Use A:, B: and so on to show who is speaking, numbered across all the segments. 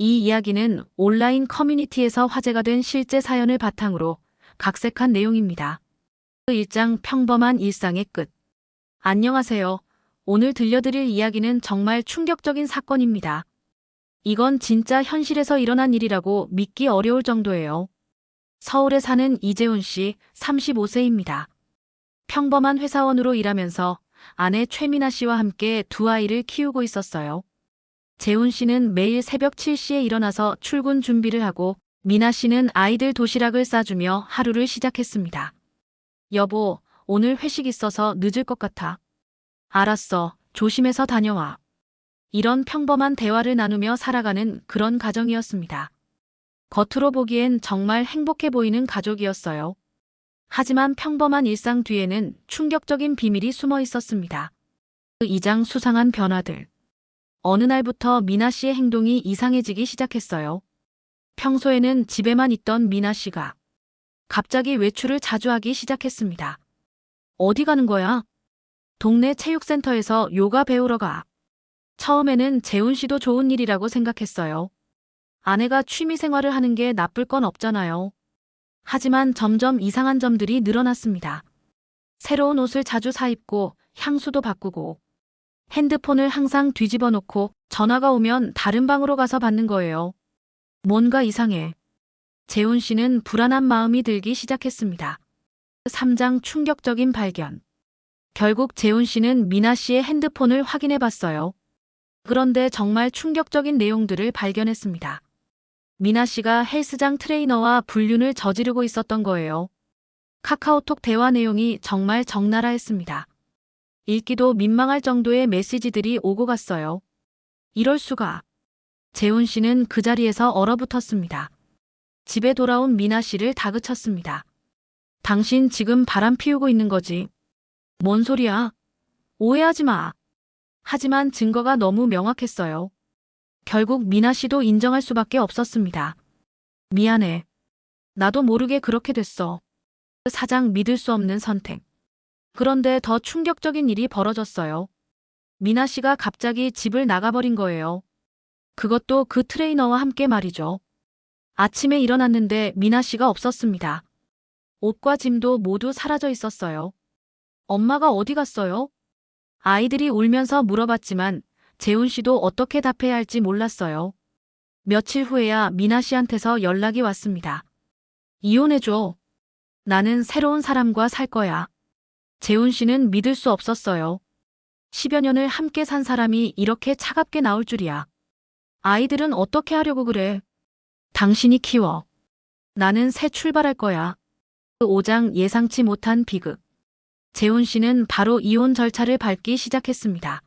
A: 이 이야기는 온라인 커뮤니티에서 화제가 된 실제 사연을 바탕으로 각색한 내용입니다. 1장 평범한 일상의 끝. 안녕하세요. 오늘 들려드릴 이야기는 정말 충격적인 사건입니다. 이건 진짜 현실에서 일어난 일이라고 믿기 어려울 정도예요. 서울에 사는 이재훈 씨 35세입니다. 평범한 회사원으로 일하면서 아내 최민아 씨와 함께 두 아이를 키우고 있었어요. 재훈 씨는 매일 새벽 7시에 일어나서 출근 준비를 하고 미나 씨는 아이들 도시락을 싸주며 하루를 시작했습니다. 여보, 오늘 회식 있어서 늦을 것 같아. 알았어. 조심해서 다녀와. 이런 평범한 대화를 나누며 살아가는 그런 가정이었습니다. 겉으로 보기엔 정말 행복해 보이는 가족이었어요. 하지만 평범한 일상 뒤에는 충격적인 비밀이 숨어 있었습니다. 그 이장 수상한 변화들. 어느 날부터 미나 씨의 행동이 이상해지기 시작했어요. 평소에는 집에만 있던 미나 씨가 갑자기 외출을 자주 하기 시작했습니다. 어디 가는 거야? 동네 체육센터에서 요가 배우러 가. 처음에는 재훈 씨도 좋은 일이라고 생각했어요. 아내가 취미 생활을 하는 게 나쁠 건 없잖아요. 하지만 점점 이상한 점들이 늘어났습니다. 새로운 옷을 자주 사입고 향수도 바꾸고 핸드폰을 항상 뒤집어 놓고 전화가 오면 다른 방으로 가서 받는 거예요. 뭔가 이상해. 재훈 씨는 불안한 마음이 들기 시작했습니다. 3장 충격적인 발견. 결국 재훈 씨는 미나 씨의 핸드폰을 확인해 봤어요. 그런데 정말 충격적인 내용들을 발견했습니다. 미나 씨가 헬스장 트레이너와 불륜을 저지르고 있었던 거예요. 카카오톡 대화 내용이 정말 적나라했습니다. 읽기도 민망할 정도의 메시지들이 오고 갔어요. 이럴 수가. 재훈 씨는 그 자리에서 얼어붙었습니다. 집에 돌아온 미나 씨를 다그쳤습니다. 당신 지금 바람 피우고 있는 거지. 뭔 소리야? 오해하지 마. 하지만 증거가 너무 명확했어요. 결국 미나 씨도 인정할 수밖에 없었습니다. 미안해. 나도 모르게 그렇게 됐어. 사장 믿을 수 없는 선택. 그런데 더 충격적인 일이 벌어졌어요. 미나 씨가 갑자기 집을 나가버린 거예요. 그것도 그 트레이너와 함께 말이죠. 아침에 일어났는데 미나 씨가 없었습니다. 옷과 짐도 모두 사라져 있었어요. 엄마가 어디 갔어요? 아이들이 울면서 물어봤지만 재훈 씨도 어떻게 답해야 할지 몰랐어요. 며칠 후에야 미나 씨한테서 연락이 왔습니다. 이혼해줘. 나는 새로운 사람과 살 거야. 재훈 씨는 믿을 수 없었어요. 10여 년을 함께 산 사람이 이렇게 차갑게 나올 줄이야. 아이들은 어떻게 하려고 그래? 당신이 키워. 나는 새 출발할 거야. 그 5장 예상치 못한 비극. 재훈 씨는 바로 이혼 절차를 밟기 시작했습니다.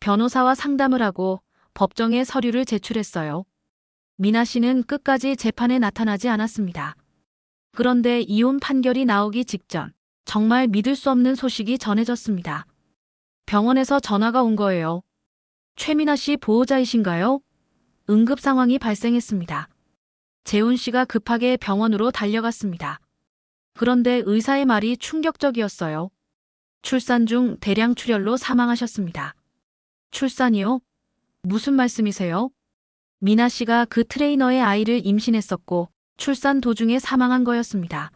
A: 변호사와 상담을 하고 법정에 서류를 제출했어요. 미나 씨는 끝까지 재판에 나타나지 않았습니다. 그런데 이혼 판결이 나오기 직전 정말 믿을 수 없는 소식이 전해졌습니다. 병원에서 전화가 온 거예요. 최미나 씨 보호자이신가요? 응급 상황이 발생했습니다. 재훈 씨가 급하게 병원으로 달려갔습니다. 그런데 의사의 말이 충격적이었어요. 출산 중 대량 출혈로 사망하셨습니다. 출산이요? 무슨 말씀이세요? 미나 씨가 그 트레이너의 아이를 임신했었고 출산 도중에 사망한 거였습니다.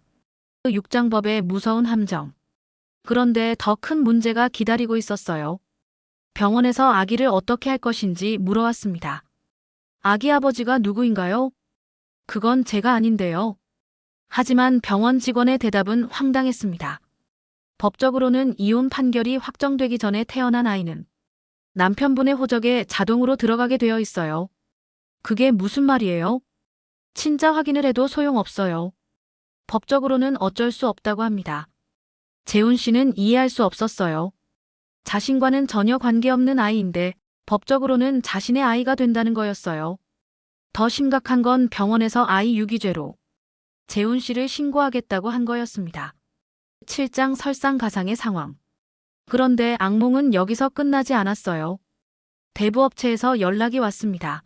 A: 그 육장법의 무서운 함정. 그런데 더 큰 문제가 기다리고 있었어요. 병원에서 아기를 어떻게 할 것인지 물어왔습니다. 아기 아버지가 누구인가요? 그건 제가 아닌데요. 하지만 병원 직원의 대답은 황당했습니다. 법적으로는 이혼 판결이 확정되기 전에 태어난 아이는 남편분의 호적에 자동으로 들어가게 되어 있어요. 그게 무슨 말이에요? 친자 확인을 해도 소용없어요. 법적으로는 어쩔 수 없다고 합니다. 재훈 씨는 이해할 수 없었어요. 자신과는 전혀 관계없는 아이인데 법적으로는 자신의 아이가 된다는 거였어요. 더 심각한 건 병원에서 아이 유기죄로 재훈 씨를 신고하겠다고 한 거였습니다. 7장 설상가상의 상황. 그런데 악몽은 여기서 끝나지 않았어요. 대부업체에서 연락이 왔습니다.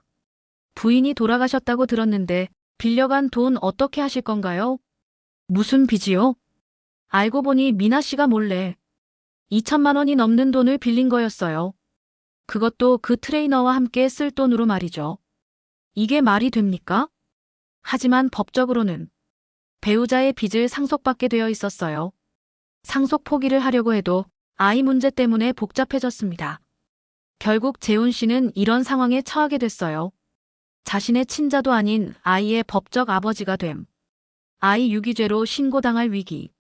A: 부인이 돌아가셨다고 들었는데 빌려간 돈 어떻게 하실 건가요? 무슨 빚이요? 알고 보니 미나 씨가 몰래 2천만 원이 넘는 돈을 빌린 거였어요. 그것도 그 트레이너와 함께 쓸 돈으로 말이죠. 이게 말이 됩니까? 하지만 법적으로는 배우자의 빚을 상속받게 되어 있었어요. 상속 포기를 하려고 해도 아이 문제 때문에 복잡해졌습니다. 결국 재훈 씨는 이런 상황에 처하게 됐어요. 자신의 친자도 아닌 아이의 법적 아버지가 됨. 아이 유기죄로 신고당할 위기.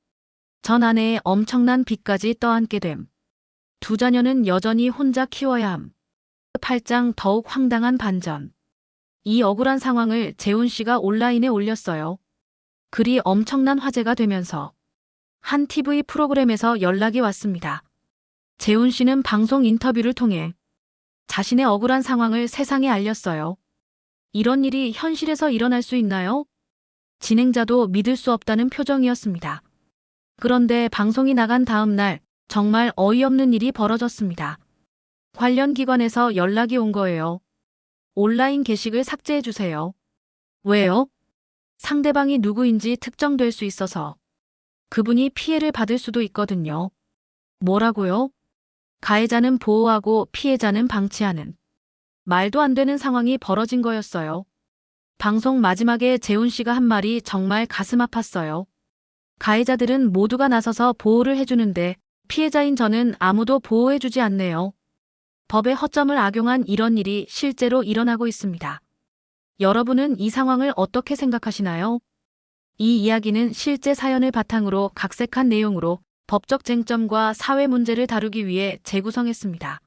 A: 전 아내의 엄청난 빚까지 떠안게 됨. 두 자녀는 여전히 혼자 키워야 함. 팔짱 더욱 황당한 반전. 이 억울한 상황을 재훈 씨가 온라인에 올렸어요. 글이 엄청난 화제가 되면서 한 TV 프로그램에서 연락이 왔습니다. 재훈 씨는 방송 인터뷰를 통해 자신의 억울한 상황을 세상에 알렸어요. 이런 일이 현실에서 일어날 수 있나요? 진행자도 믿을 수 없다는 표정이었습니다. 그런데 방송이 나간 다음 날 정말 어이없는 일이 벌어졌습니다. 관련 기관에서 연락이 온 거예요. 온라인 게시글 삭제해 주세요. 왜요? 상대방이 누구인지 특정될 수 있어서 그분이 피해를 받을 수도 있거든요. 뭐라고요? 가해자는 보호하고 피해자는 방치하는 말도 안 되는 상황이 벌어진 거였어요. 방송 마지막에 재훈 씨가 한 말이 정말 가슴 아팠어요. 가해자들은 모두가 나서서 보호를 해주는데 피해자인 저는 아무도 보호해주지 않네요. 법의 허점을 악용한 이런 일이 실제로 일어나고 있습니다. 여러분은 이 상황을 어떻게 생각하시나요? 이 이야기는 실제 사연을 바탕으로 각색한 내용으로 법적 쟁점과 사회 문제를 다루기 위해 재구성했습니다.